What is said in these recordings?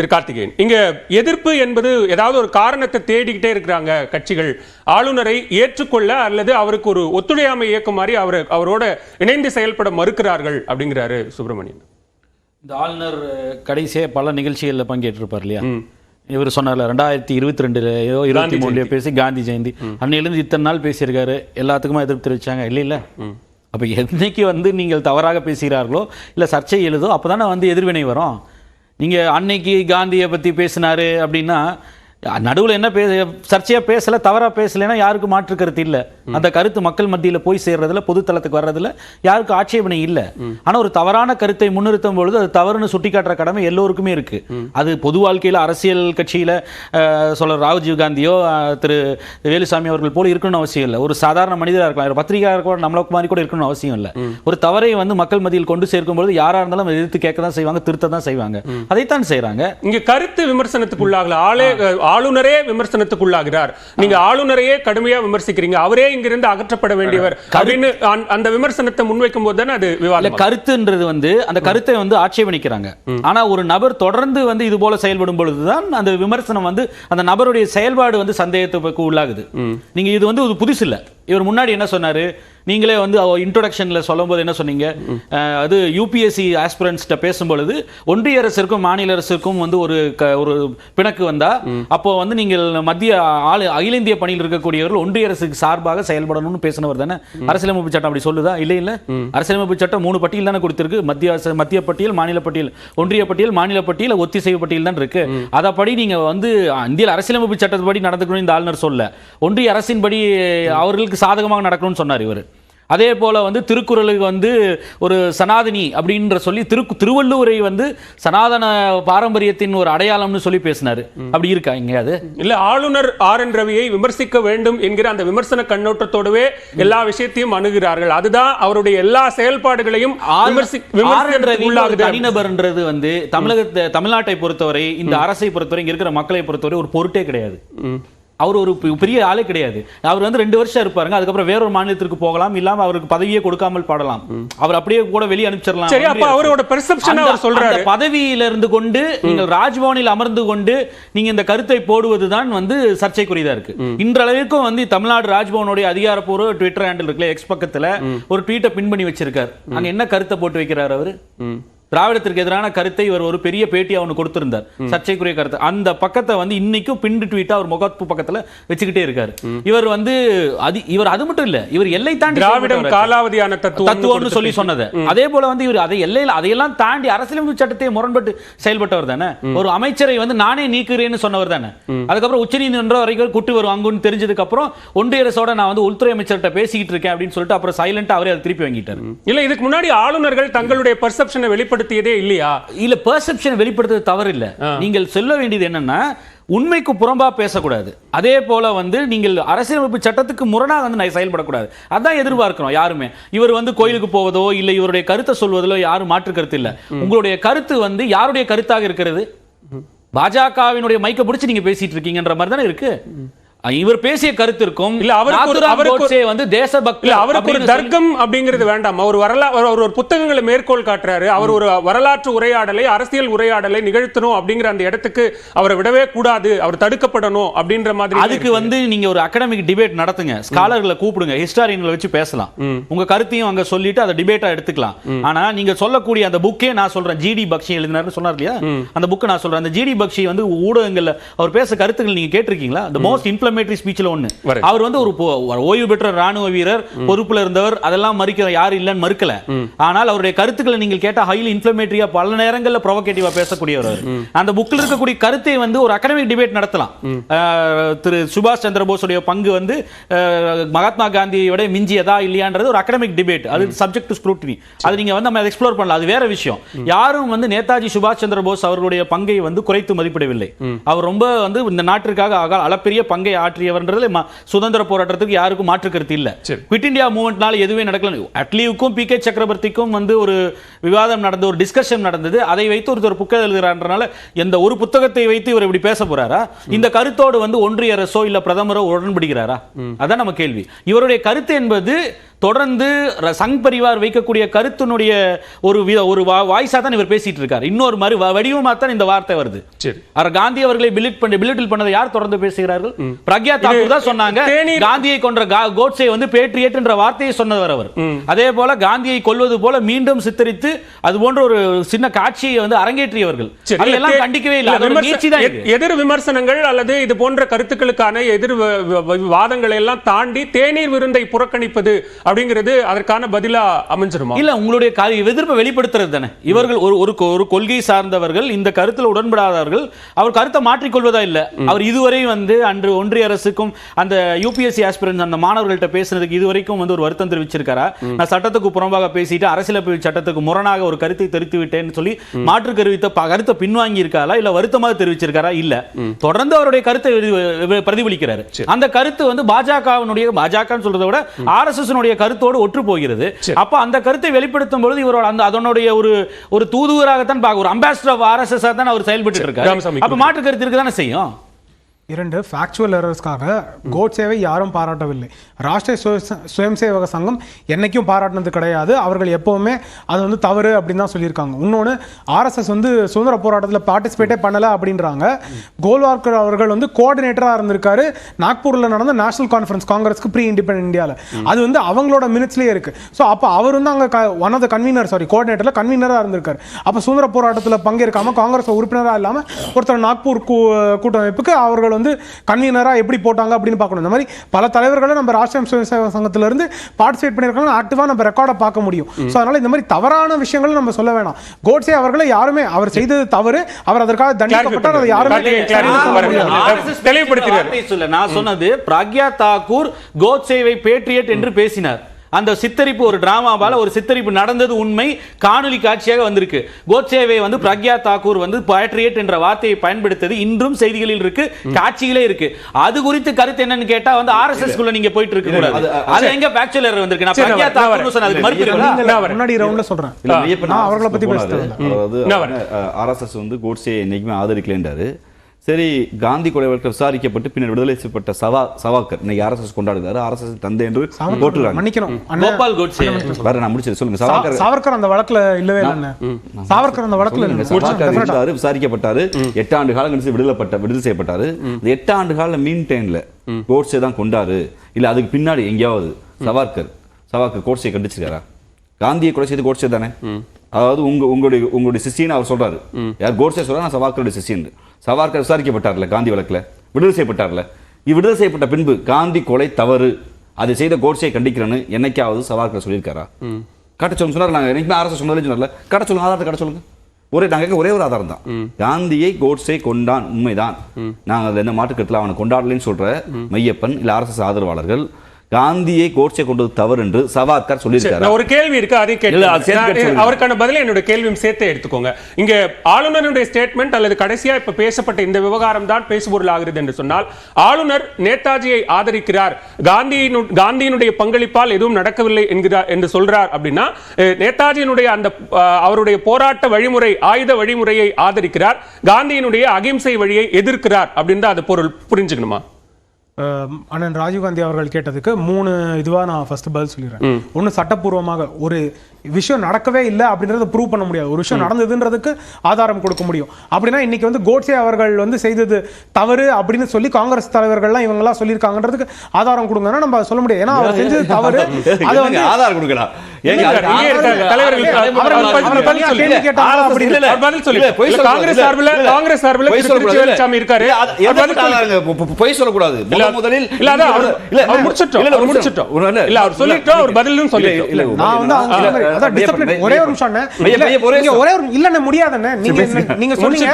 திரு கார்த்திகேயன் இங்க எதிர்ப்பு என்பது ஏதாவது ஒரு காரணத்தை தேடிக்கிட்டே இருக்கிறாங்க கட்சிகள். ஆளுநரை ஏற்றுக்கொள்ள அல்லது அவருக்கு ஒரு ஒத்துழையாமை இயக்கம் மாதிரி அவர் அவரோட இணைந்து செயல்பட மறுக்கிறார்கள் அப்படிங்கிறாரு சுப்பிரமணியன். இந்த ஆளுநர் கடைசியாக பல நிகழ்ச்சிகளில் பங்கேற்றிருப்பார் இல்லையா? இவர் சொன்னார்ல ரெண்டாயிரத்தி இருபத்தி ரெண்டுலயோ இருபத்தி மூணுலயோ பேசி காந்தி ஜெயந்தி. அன்னையிலேருந்து இத்தனை நாள் பேசியிருக்காரு. எல்லாத்துக்குமா எதிர்ப்பு தெரிவிச்சாங்க. இல்லை இல்லை. அப்போ என்னைக்கு வந்து நீங்கள் தவறாக பேசுகிறார்களோ இல்லை சர்ச்சை எழுதோ அப்போ தானே வந்து எதிர்வினை வரும். நீங்கள் அன்னைக்கு காந்தியை பற்றி பேசினாரு அப்படின்னா நடுவில் என்ன பே சர்ச்சையாக பேசல தவறாக பேசலைன்னா யாருக்கு மாற்று கருத்து இல்லை. அந்த கருத்து மக்கள் மத்தியில் போய் சேர்றதுல பொதுத்தளத்துக்கு வர்றதுல யாருக்கும் ஆட்சேபனை இல்லை. ஆனால் ஒரு தவறான கருத்தை முன்னிறுத்தும் பொழுது அது தவறுன்னு சுட்டிக்காட்டுற கடமை எல்லோருக்குமே இருக்கு. அது பொது வாழ்க்கையில் அரசியல் கட்சியில் சொல்ற ராகுல் காந்தியோ திரு வேலுசாமி அவர்கள் போல இருக்கணும்னு அவசியம் இல்லை. ஒரு சாதாரண மனிதராக இருக்கலாம். ஒரு பத்திரிகையாளர் கூட நம்மள மாதிரி கூட இருக்கணும்னு அவசியம் இல்லை. ஒரு தவறை வந்து மக்கள் மத்தியில் கொண்டு சேர்க்கும் பொழுது யாராக இருந்தாலும் எதிர்த்து கேட்க தான் செய்வாங்க திருத்த தான் செய்வாங்க அதைத்தான் செய்கிறாங்க இங்க கருத்து விமர்சனத்துக்குள்ளாகல ஆளே ஆளுநரே விமர்சனத்துக்குள்ளாகிறார். நீங்க ஆளுநரையே கடுமையா விமர்சிக்கிறீங்க. அவரே இங்கிருந்து அகற்றப்பட வேண்டியவர். அப்படின்னு அந்த- விமர்சனத்தை முன்வைக்கும் போது தானே அது விவாதம் கருத்துன்றது வந்து அந்த கருத்தை வந்து ஆட்சேபணிக்கிறாங்க. ஆனா ஒரு நபர் தொடர்ந்து வந்து இது போல செயல்படும் பொழுதுதான் அந்த விமர்சனம் வந்து அந்த நபருடைய செயல்பாடு வந்து சந்தேகத்துக்கு உள்ளாகுது. நீங்க இது வந்து ஒரு புதுசு இல்ல இவர் முன்னாடி என்ன சொன்னாரு? நீங்களே வந்து இன்ட்ரோடக்ஷன்ல சொல்லும்போது என்ன சொன்னீங்க? அது யூபிஎஸ்சி ஆஸ்பிரன்ஸ்ட பேசும்பொழுது ஒன்றிய அரசிற்கும் மாநில அரசுக்கும் வந்து ஒரு க- ஒரு பிணக்கு வந்தா அப்போ வந்து நீங்கள் மத்திய ஆளு அகில இந்திய பணியில் இருக்கக்கூடியவர்கள் ஒன்றிய அரசுக்கு சார்பாக செயல்படணும்னு பேசினவர் தானே? அரசியலமைப்பு சட்டம் அப்படி சொல்லுதா? இல்லை இல்ல. அரசியலமைப்பு சட்டம் மூணு பட்டியல் தானே கொடுத்திருக்கு. மத்திய மத்திய பட்டியல் மாநில பட்டியல். ஒன்றிய பட்டியல் மாநில பட்டியல் ஒத்திசைவு பட்டியல் தான் இருக்கு. அதப்படி நீங்க வந்து இந்திய அரசியலமைப்பு சட்டப்படி நடந்துக்கணும் இந்த ஆளுநர் சொல்ல ஒன்றிய அரசின்படி அவர்களுக்கு சாதகமாக நடக்கணும்னு சொன்னார் இவர். அதே போல வந்து திருக்குறளுக்கு வந்து ஒரு சனாதனி அப்படின்ற சொல்லி திரு திருவள்ளுவரை வந்து சனாதன பாரம்பரியத்தின் ஒரு அடையாளம்னு சொல்லி பேசினாரு. அப்படி இருக்கா எங்கேயாவது? இல்ல ஆளுநர் ஆர் என் ரவியை விமர்சிக்க வேண்டும் என்கிற அந்த விமர்சன கண்ணோட்டத்தோடவே எல்லா விஷயத்தையும் அணுகிறார்கள். அதுதான் அவருடைய எல்லா செயல்பாடுகளையும் தனிநபர்ன்றது வந்து தமிழகத்தை தமிழ்நாட்டை பொறுத்தவரை இந்த அரசை பொறுத்தவரை இங்க இருக்கிற மக்களை பொறுத்தவரை ஒரு பொருட்டே கிடையாது. அவர் ஒரு பெரிய ஆளே கிடையாது. அவர் வந்து ரெண்டு வருஷம் இருப்பாருங்க. அதுக்கப்புறம் வேறொரு மாநிலத்திற்கு போகலாம். இல்லாம அவருக்கு பதவியே கொடுக்காமல் பாடலாம். அவர் அப்படியே கூட வெளியே அனுப்பிச்சிடலாம். சரி அப்ப அவரோட பெர்செப்ஷன் அவர் சொல்றாரு. பதவியில இருந்து கொண்டு நீங்கள் ராஜ்பவனில் அமர்ந்து கொண்டு நீங்க இந்த கருத்தை போடுவதுதான் வந்து சர்ச்சைக்குரியதா இருக்கு. இன்றளவிற்கும் வந்து தமிழ்நாடு ராஜ்பவனுடைய அதிகாரப்பூர்வ ட்விட்டர் ஹேண்டில் இருக்குல்ல எக்ஸ் பக்கத்துல ஒரு ட்வீட்டை பின் பண்ணி வச்சிருக்காரு. அங்க என்ன கருத்தை போட்டு வைக்கிறார் அவரு? திராவிடத்திற்கு எதிரான கருத்தை இவர் ஒரு பெரிய பேட்டி அவனு கொடுத்திருந்தார். சர்ச்சைக்குரிய கருத்து. அந்த பக்கத்தை வந்து இன்னைக்கும் பிண்டு ட்வீட்டா அவர் முகப்பு பக்கத்துல வச்சுக்கிட்டே இருக்காரு. இவர் வந்து அது இவர் அது மட்டும் இல்ல இவர் எல்லை தாண்டி திராவிடம். காலாவதியான தத்துவம் தத்துவம்னு சொல்லி சொன்னது. அதே போல வந்து இவர் அதை எல்லையில அதையெல்லாம் தாண்டி அரசியலமைப்பு சட்டத்தை முரண்பட்டு செயல்பட்டவர் தானே. ஒரு அமைச்சரை வந்து நானே நீக்குறேன்னு சொன்னவர் தானே. அதுக்கப்புறம் உச்சநீதிமன்றம் வரைக்கும் கூட்டு வரும் அங்குன்னு தெரிஞ்சதுக்கு அப்புறம் ஒன்றிய அரசோட நான் வந்து உள்துறை அமைச்சர்கிட்ட பேசிக்கிட்டு இருக்கேன் அப்படின்னு சொல்லிட்டு அப்புறம் சைலண்டா அவரே அதை திருப்பி வாங்கிட்டாரு. இல்ல இதுக்கு முன்னாடி ஆளுநர்கள் தங்களுடைய பெர்செப்ஷனை வெளிப்படுத்தியதே இல்லையா? இல்ல பெர்செப்ஷன் வெளிப்படுத்துறது தவறு இல்ல நீங்கள் சொல்ல வேண்டியது என்னன்னா உண்மைக்கு புறம்பா பேசக்கூடாது. அதே போல வந்து நீங்கள் அரசியலமைப்பு சட்டத்துக்கு முரணாக வந்து நான் செயல்படக்கூடாது. அதான் எதிர்பார்க்கிறோம் யாருமே. இவர் வந்து கோயிலுக்கு போவதோ இல்ல இவருடைய கருத்தை சொல்வதிலோ யாரும் மாற்று கருத்து இல்ல. உங்களுடைய கருத்து வந்து யாருடைய கருத்தாக இருக்கிறது? பாஜகவினுடைய மைக்க பிடிச்சு நீங்க பேசிட்டு இருக்கீங்கன்ற மாதிரி தானே இருக்கு? இவர் பேசிய கருத்திற்கும் இல்ல, அவருக்கு அவருக்கு வந்து தேசபக்தி இல்ல அவருக்கு ஒரு தர்க்கம் அப்படிங்கிறது வேண்டாம். அவர் வரலாறு அவர் ஒரு புத்தகங்களை மேற்கோள் காட்டுறாரு. அவர் ஒரு வரலாற்று உரையாடலை அரசியல் உரையாடலை நிகழ்த்தணும் அப்படிங்கிற அந்த இடத்துக்கு அவரை விடவே கூடாது. அவர் தடுக்கப்படணும் அப்படின்ற மாதிரி அதுக்கு வந்து நீங்க ஒரு அகாடமிக் டிபேட் நடத்துங்க. ஸ்காலர்களை கூப்பிடுங்க. ஹிஸ்டாரியன்களை வச்சு பேசலாம். உங்க கருத்தையும் அங்க சொல்லிட்டு அதை டிபேட்டா எடுத்துக்கலாம். ஆனா நீங்க சொல்லக்கூடிய அந்த புக்கே நான் சொல்றேன். ஜிடி பக்ஷி எழுதினாரு சொன்னார் இல்லையா? அந்த புக்கை நான் சொல்றேன். அந்த ஜிடி பக்ஷி வந்து ஊடகங்கள்ல அவர் பேச கருத்துக்கள் நீங்க கேட்டிருக்கீங்களா? மோஸ்ட் இம்ப்ளமேட்டரி ஸ்பீச்ல ஒண்ணு. வருது. அவர் வந்து ஒரு ஓய்வு பெற்ற ராணுவ வீரர் பொறுப்புல இருந்தவர் அதெல்லாம் மறுக்கிற யாரும் இல்லைன்னு மறுக்கல. ஆனால் அவருடைய கருத்துக்களை நீங்கள் கேட்டா ஹைலி இன்ஃப்ளமேட்டரியா பல நேரங்கள்ல ப்ரொவகேட்டிவா பேசக்கூடியவர். அந்த புக்கில் இருக்கக்கூடிய கருத்தை வந்து ஒரு அகாடமிக் டிபேட் நடத்தலாம். திரு சுபாஷ் சந்திர போஸுடைய பங்கு வந்து மகாத்மா காந்தியோட மிஞ்சியதா இல்லையான்றது ஒரு அகாடமிக் டிபேட் அது சப்ஜெக்ட் டு ஸ்க்ரூட்டினி அது நீங்க வந்து நம்ம எக்ஸ்ப்ளோர் பண்ணலாம். அது வேற விஷயம். யாரும் வந்து நேதாஜி சுபாஷ் சந்திர போஸ் அவர்களுடைய பங்கை வந்து குறைத்து மதிப்பிடவில்லை. அவர் ரொம்ப வந்து இந்த நாட்டிற்காக அளப்பெரிய பங்கை ஆற்றியவர்ன்றது சுதந்திர போராட்டத்துக்கு யாருக்கும் மாற்று கருத்து இல்ல. குவிட் இந்தியா மூவ்மெண்ட்னால எதுவுமே நடக்கல. அட்லீவுக்கும் பி கே சக்கரவர்த்திக்கும் வந்து ஒரு விவாதம் நடந்த ஒரு டிஸ்கஷன் நடந்தது. அதை வைத்து ஒருத்தர் புத்தகம் எழுதுறான்றனால எந்த ஒரு புத்தகத்தை வைத்து இவர் இப்படி பேச போறாரா? இந்த கருத்தோடு வந்து ஒன்றிய அரசோ இல்ல பிரதமரோ உடன்படுகிறாரா? அதான் நம்ம கேள்வி. இவருடைய கருத்து என்பது தொடர்ந்து சங் பரிவார் வைக்கக்கூடிய கருத்தினுடைய ஒரு வித ஒரு வாய்ஸா தான் இவர் பேசிட்டு இருக்காரு. இன்னொரு மறு வ- வடிவமா தான் இந்த வார்த்தை வருது. சரி. அவர் காந்தி அவர்களை பிலிட் பண்ணி பிலிட்டில் பண்ணதை யார் தொடர்ந்து பேசுகிறார்கள்? பிரக்யா தாக்கூர் தான் சொன்னாங்க. காந்தியை கொன்ற கா- கோட்சே வந்து பேட்ரியட் என்ற வார்த்தையை சொன்னவர் அவர். அதே போல காந்தியை கொல்வது போல மீண்டும் சித்தரித்து அது போன்ற ஒரு சின்ன காட்சியை வந்து அரங்கேற்றியவர்கள். இல்ல, கண்டிக்கவே இல்ல. எதிர் விமர்சனங்கள் அல்லது இது போன்ற கருத்துக்களுக்கான எதிர் வாதங்களை எல்லாம் தாண்டி தேநீர் விருந்தை புறக்கணிப்பது அப்படிங்கிறது அதற்கான பதிலா அமைஞ்சிருமா? இல்ல உங்களுடைய எதிர்ப்பை வெளிப்படுத்துறது தானே. இவர்கள் ஒரு ஒரு கொள்கை சார்ந்தவர்கள் இந்த கருத்துல உடன்படாதவர்கள் அவர் கருத்தை மாற்றிக்கொள்வதா இல்ல. அவர் இதுவரை வந்து அன்று ஒன்றிய அரசுக்கும் அந்த யூபிஎஸ்சி ஆஸ்பிரன்ஸ் அந்த மாணவர்கள்ட்ட பேசுனதுக்கு இதுவரைக்கும் வந்து ஒரு வருத்தம் தெரிவிச்சிருக்காரா? நான் சட்டத்துக்கு புறம்பாக பேசிட்டு அரசியலமைப்பு சட்டத்துக்கு முரணாக ஒரு கருத்தை தெரிவித்து விட்டேன்னு சொல்லி மாற்று கருவித்த கருத்தை பின்வாங்கி இருக்காரா இல்ல வருத்தமாக தெரிவிச்சிருக்காரா? இல்ல. தொடர்ந்து அவருடைய கருத்தை பிரதிபலிக்கிறாரு. அந்த கருத்து வந்து பாஜகவினுடைய பாஜக சொல்றதை விட ஆர்எஸ்எஸ் கருத்தோடு ஒற்று போகிறது. அப்ப அந்த கருத்தை வெளிப்படுத்தும் பொழுது இவரோட அந்த அதனுடைய ஒரு ஒரு தூதுவராகத்தான் ஒரு அம்பாசிடர் ஆர்எஸ்எஸ் தான் அவர் செயல்பட்டு இருக்காரு. அப்ப மாற்று கருத்து இருக்கு தானே செய்யும்? இரண்டு ஃபேக்சுவல் எரர்ஸ்க்காக கோட்சேவை யாரும் பாராட்டவில்லை. ராஷ்டிரிய சுய- சுயம் சேவக சங்கம் என்றைக்கும் பாராட்டினது கிடையாது. அவர்கள் எப்போவுமே அது வந்து தவறு அப்படின்னு தான் சொல்லியிருக்காங்க. இன்னொன்று ஆர்எஸ்எஸ் வந்து சுதந்திர போராட்டத்தில் பார்ட்டிசிபேட்டே பண்ணலை அப்படின்றாங்க. கோல்வார்கர் அவர்கள் வந்து கோஆர்டினேட்டராக இருந்திருக்காரு. நாக்பூரில் நடந்த நேஷனல் கான்ஃபரன்ஸ் காங்கிரஸ்க்கு ப்ரீ இண்டிபெண்ட் இந்தியாவில் அது வந்து அவங்களோட மினிட்ஸ்லேயே இருக்குது ஸோ அப்போ அவர் வந்து அங்கே one of the convener sorry கோஆர்டினேட்டரில் கன்வீனராக இருந்திருக்காரு. அப்போ சுதந்திர போராட்டத்தில் பங்கேற்காமல் காங்கிரஸ் உறுப்பினராக இல்லாமல் ஒருத்தர் நாக்பூர் கூ- கூட்டமைப்புக்கு அவர்கள் வந்து கன்வீனராக எப்படி போட்டாங்க அப்படின்னு பார்க்கணும். இந்த மாதிரி பல தலைவர்களை நம்ம ராஷ்டிரிய சுயசேவ சங்கத்திலிருந்து பார்ட்டிசிபேட் பண்ணியிருக்காங்க ஆக்டிவாக நம்ம ரெக்கார்டை பார்க்க முடியும். ஸோ அதனால இந்த மாதிரி தவறான விஷயங்களை நம்ம சொல்ல வேணாம். கோட்ஸே அவர்களை யாருமே அவர் செய்தது தவறு. அவர் அதற்காக தண்டிக்கப்பட்டார். அதை யாருமே சொல்ல நான் சொன்னது பிரக்யா தாக்கூர் கோட்சேவை பேட்ரியட் என்று பேசினார். அந்த சித்தரிப்பு ஒரு டிராமாவால ஒரு சித்தரிப்பு நடந்தது உண்மை காணொலி காட்சியாக வந்திருக்கு. கோட்சேவை வந்து பிரக்யா தாக்கூர் வந்து பேட்ரியட் என்ற வார்த்தையை பயன்படுத்தது. இன்றும் செய்திகளில் இருக்கு காட்சிகளே இருக்கு. அது குறித்து கருத்து என்னன்னு கேட்டா வந்து ஆர்எஸ்எஸ் குள்ள நீங்க போயிட்டு இருக்க கூடாது. அது- எங்க ஃபேக்சுவல் எரர் வந்திருக்கு? நான் பிரக்யா. தாக்கூர்னு சொன்ன அதுக்கு மறுப்பு. முன்னாடி ரவுண்ட்ல சொல்றேன். இல்ல, நான் அவர்களை பத்தி. பேசுறேன் அதாவது. ஆர்எஸ்எஸ் வந்து கோட்ஸே என்னைக்குமே ஆதரிக்கலைன்றாரு. சரி காந்தி கொலை வழக்கு விசாரிக்கப்பட்டு பின்னர் விடுதலை செய்யப்பட்ட சவா சவாக்கர். இன்னைக்கு ஆர்எஸ்எஸ் கொண்டாடுகிறாரு ஆர்எஸ்எஸ் தந்தை என்று போட்டுறாங்க மன்னிக்கணும். கோபால் கோட்சே வேற நான் முடிச்சது. சொல்லுங்க. சவாக்கர். சாவர்கர் அந்த வழக்குல இல்லவே இல்லை சாவர்கர் அந்த வழக்குல. இல்லை சவாக்கர் இருந்தாரு விசாரிக்கப்பட்டாரு. எட்டு ஆண்டு காலம் கழிச்சு விடுதலைப்பட்ட விடுதலை செய்யப்பட்டாரு. இந்த எட்டு ஆண்டு கால மீன் டைம்ல கோட்ஸே தான் கொண்டாரு. இல்ல அதுக்கு பின்னாடி எங்கேயாவது சவார்கர் சவார்கர் கோட்ஸே கண்டிச்சிருக்காரா? காந்தியை கொலை செய்து கோட்ஸே தானே? அதாவது உங்க உங்களுடைய உங்களுடைய சிஷின்னு அவர் சொல்றாரு. யார் கோட்ஸே சொல்றா நான் சவார்கருடைய சிஷியன். சவார்கர் விசாரிக்கப்பட்டார்ல காந்தி வழக்குல? விடுதலை செய்யப்பட்டார்ல? இவ்விடுதலை செய்யப்பட்ட பின்பு காந்தி கொலை தவறு. அதை செய்த கோட்ஸே கண்டிக்கிறேன்னு என்னைக்காவது சவார்கர் சொல்லியிருக்காரா? காட்ட சொல்லுங்க சொன்னார் நாங்க. என்னைக்குமே அரசு சொன்னதே சொன்னார்ல. காட்ட சொல்லுங்க ஆதாரத்தை காட்ட சொல்லுங்க. ஒரே நாங்க கேட்க ஒரே ஒரு ஆதாரம் தான். காந்தியை கோட்ஸே கொண்டான் உண்மைதான். நாங்க அதுல எந்த மாற்றுக்கருத்துல அவனை கொண்டாடலைன்னு சொல்ற மையப்பன் இல்ல ஆர்எஸ்எஸ் ஆதரவாளர்கள் காந்தியை கோட்ஸே கொண்டது தவறு என்று சவார்கர் சொல்லியிருக்காரு. ஒரு கேள்வி இருக்கு அதை கேட்டு. அவருக்கான பதிலை என்னோட கேள்வியும் சேர்த்து எடுத்துக்கோங்க. இங்க ஆளுநருடைய ஸ்டேட்மெண்ட் அல்லது கடைசியா இப்ப பேசப்பட்ட இந்த விவகாரம் தான் பேசுபொருள் ஆகிறது என்று சொன்னால் ஆளுநர் நேதாஜியை ஆதரிக்கிறார். காந்தியினு காந்தியினுடைய பங்களிப்பால் எதுவும் நடக்கவில்லை என்கிறார் என்று சொல்றார் அப்படின்னா நேதாஜியினுடைய அந்த அவருடைய போராட்ட வழிமுறை ஆயுத வழிமுறையை ஆதரிக்கிறார். காந்தியினுடைய அகிம்சை வழியை எதிர்க்கிறார் அப்படின்னு அது பொருள். புரிஞ்சுக்கணுமா? அண்ணன் ராஜீவ்காந்தி அவர்கள் கேட்டதுக்கு மூணு இதுவா நான் ஃபர்ஸ்ட் பதில் சொல்லிடுறேன். ஒன்று சட்டப்பூர்வமாக ஒரு விஷயம் நடக்கவே இல்லை அப்படின்றத ப்ரூவ் பண்ண முடியாது. ஒரு விஷயம் நடந்ததுன்றதுக்கு ஆதாரம் கொடுக்க முடியும். அப்படின்னா இன்னைக்கு வந்து கோட்சே அவர்கள் வந்து செய்தது தவறு அப்படின்னு சொல்லி காங்கிரஸ் தலைவர்கள்லாம் இவங்கெல்லாம் சொல்லியிருக்காங்கன்றதுக்கு ஆதாரம் கொடுங்கன்னா நம்ம சொல்ல முடியாது. ஏன்னா அவர் செஞ்சது தவறு. அதை வந்து ஆதாரம் கொடுக்கலாம் பொய் சொல்லக்கூடாது. முதலில் இல்ல, முடிச்சிட்டோம், இல்ல, அவர் சொல்லிட்டோம், அவர் பதிலும் சொல்லிட்டோம். ஒரே ஒரு நிமிஷம் நீங்க. ஒரே சொன்னீங்க.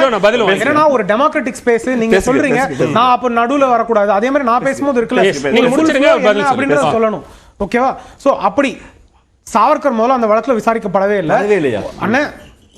என்னன்னா ஒரு டெமோக்ராட்டிக் ஸ்பேஸ் சொல்றீங்க. நான் அப்ப நடுவுல வரக்கூடாது. அதே மாதிரி நான் பேசும்போது இருக்குல்ல. நீங்க முடிச்சிருங்க அப்படின்றத. சொல்லணும். ஓகேவா? சோ அப்படி சாவர்கர் முதல்ல அந்த வழக்குல விசாரிக்கப்படவே இல்லை. வரவே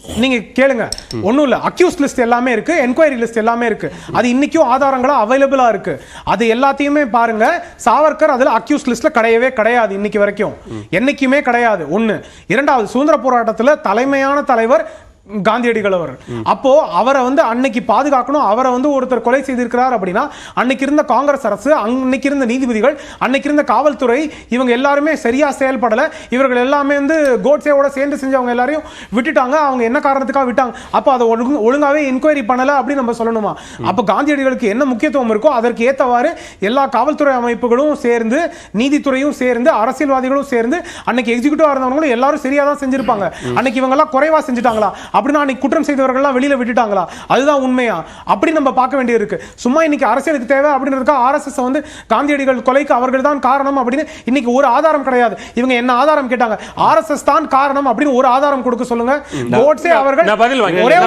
நீங்கள் நீங்க கேளுங்க. ஒன்றும் இல்லை. அக்யூஸ் லிஸ்ட் எல்லாமே இருக்கு. என்கொயரி லிஸ்ட் எல்லாமே இருக்கு. அது இன்னைக்கும் ஆதாரங்களா அவைலபிளா இருக்கு. அது எல்லாத்தையுமே பாருங்க. சாவர்கர் அதுல அக்யூஸ் லிஸ்ட்ல கிடையவே கிடையாது இன்னைக்கு வரைக்கும். என்னைக்குமே கிடையாது. ஒன்று இரண்டாவது சுதந்திர போராட்டத்துல தலைமையான தலைவர் காந்தியடிகள் அவர் அப்போ அவரை வந்து அன்னைக்கு பாதுகாக்கணும். அவரை வந்து ஒருத்தர் கொலை செய்திருக்கிறார் அப்படின்னா அன்னைக்கு இருந்த காங்கிரஸ் அரசு அன்னைக்கு இருந்த நீதிபதிகள் அன்னைக்கு இருந்த காவல்துறை இவங்க எல்லாருமே சரியா செயல்படல. இவர்கள் எல்லாமே வந்து கோட்ஸேவோட சேர்ந்து செஞ்சவங்க எல்லாரையும் விட்டுட்டாங்க. அவங்க என்ன காரணத்துக்காக விட்டாங்க? அப்போ அதை ஒழுங்கு ஒழுங்காவே என்கொயரி பண்ணல அப்படின்னு நம்ம சொல்லணுமா? அப்போ காந்தியடிகளுக்கு என்ன முக்கியத்துவம் இருக்கோ அதற்கு ஏத்தவாறு எல்லா காவல்துறை அமைப்புகளும் சேர்ந்து நீதித்துறையும் சேர்ந்து அரசியல்வாதிகளும் சேர்ந்து அன்னைக்கு எக்ஸிக்யூட்டிவா இருந்தவங்களும் எல்லாரும் சரியா தான் செஞ்சிருப்பாங்க. அன்னைக்கு இவங்க எல்லாம் குறைவா செஞ்சுட்டாங்களா? அப்படின்னா அன்னைக்கு குற்றம் செய்தவர்கள்லாம் வெளியில விட்டுட்டாங்களா? அதுதான் உண்மையா? அப்படி நம்ம பார்க்க வேண்டியது இருக்கு சும்மா இன்னைக்கு அரசியலுக்கு தேவை அப்படின்றதுக்கா ஆர்எஸ்எஸ் வந்து காந்தியடிகள் கொலைக்கு அவர்கள் தான் காரணம் அப்படின்னு இன்னைக்கு ஒரு ஆதாரம் கிடையாது. இவங்க என்ன ஆதாரம் கேட்டாங்க? ஆர்எஸ்எஸ் தான் காரணம் அப்படின்னு ஒரு ஆதாரம் கொடுக்க சொல்லுங்க. கோட்ஸே அவர்கள் ஒரே.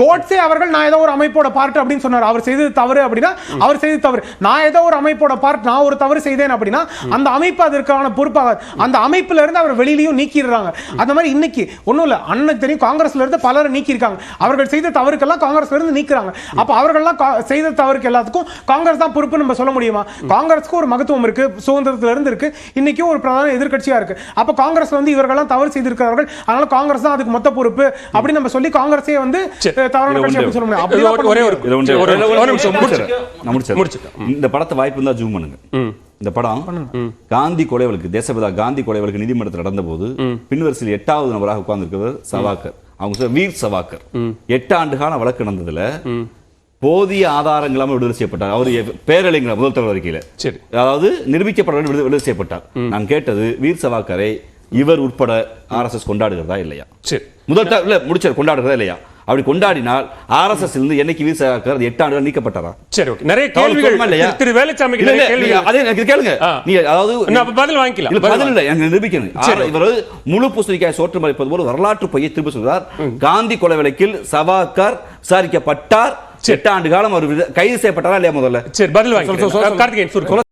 கோட்ஸே அவர்கள் நான் ஏதோ ஒரு அமைப்போட பார்ட் அப்படின்னு சொன்னார். அவர் செய்தது தவறு அப்படின்னா அவர் செய்தது தவறு. நான் ஏதோ ஒரு அமைப்போட பார்ட் நான் ஒரு தவறு செய்தேன் அப்படின்னா அந்த அமைப்பு அதற்கான பொறுப்பாக அந்த அமைப்புல இருந்து அவர் வெளியிலயும் நீக்கிடுறாங்க. அந்த மாதிரி இன்னைக்கு ஒண்ணும் இல்ல அண்ணனுக்கு தெரியும் காங்கிரஸ்ல இருந்து பலரை நீக்கி இருக்காங்க அவர்கள் செய்த தவறுக்கெல்லாம் காங்கிரஸ்ல இருந்து நீக்குறாங்க. அப்ப அவர்கள்லாம் செய்த தவறுக்கு எல்லாத்துக்கும் காங்கிரஸ் தான் பொறுப்பு நம்ம சொல்ல முடியுமா? காங்கிரஸ்க்கு ஒரு மகத்துவம் இருக்கு சுதந்திரத்துல இருந்து இருக்கு இன்னைக்கும் ஒரு பிரதான எதிர்க்கட்சியா இருக்கு. அப்ப காங்கிரஸ் வந்து இவர்கள்லாம் தவறு செய்திருக்கிறார்கள் அதனால காங்கிரஸ் தான் அதுக்கு மொத்த பொறுப்பு அப்படி நம்ம சொல்லி காங்கிரஸே வந்து தவறான கட்சி சொல்ல முடியும். இந்த படத்தை வாய்ப்பு இருந்தா ஜூம் பண்ணுங்க. இந்த படம் காந்தி கொலைவலுக்கு தேசபிதா காந்தி கொலைவலுக்கு நீதிமன்றத்தில் நடந்தபோது பின்வரிசையில் எட்டாவது நபராக உட்கார்ந்திருக்கிறவர் சவாக்கர் அவங்க சொல்ற வீர் சவாக்கர் எட்டு ஆண்டு காலம் வழக்கு நடந்ததுல போதிய ஆதாரங்கள் இல்லாமல் விடுதலை செய்யப்பட்டார். அவர் எ- பேரழிங்கிற முதல் தகவல் அறிக்கையில. சரி. அதாவது நிரூபிக்கப்பட வேண்டும் விடுதலை விடுதலை செய்யப்பட்டார். நான் கேட்டது வீர் சவாக்கரை இவர் உட்பட ஆர்எஸ்எஸ் கொண்டாடுகிறதா இல்லையா? சரி. முதல் இல்ல முடிச்சார் கொண்டாடுறதா இல்லையா? அப்படி கொண்டாடினால் ஆர்எஸ்எஸ் இருந்து என்னைக்கு எட்டு ஆண்டுகள் நீக்கப்பட்டாரா சரி ஓகே. நிறைய கேள்விகள்? திரு நீங்க அதே எனக்கு கேளுங்க. நீங்க அதாவது பதில் வாங்கிக்கலாம். இல்ல பதில் இல்ல எனக்கு நிரூபிக்கணும். இவர் முழு பூசணிக்காய் சோற்று மறைப்பது போல வரலாற்று பொய்யை திரும்ப சொல்றார். காந்தி கொலை வழக்கில் சவாக்கர் விசாரிக்கப்பட்டார். எட்டு ஆண்டு காலம் அவர் கைது செய்யப்பட்டாரா இல்லையா முதல்ல? சரி பதில் வாங்கி கார்த்திகேயன் சுருக்கம்.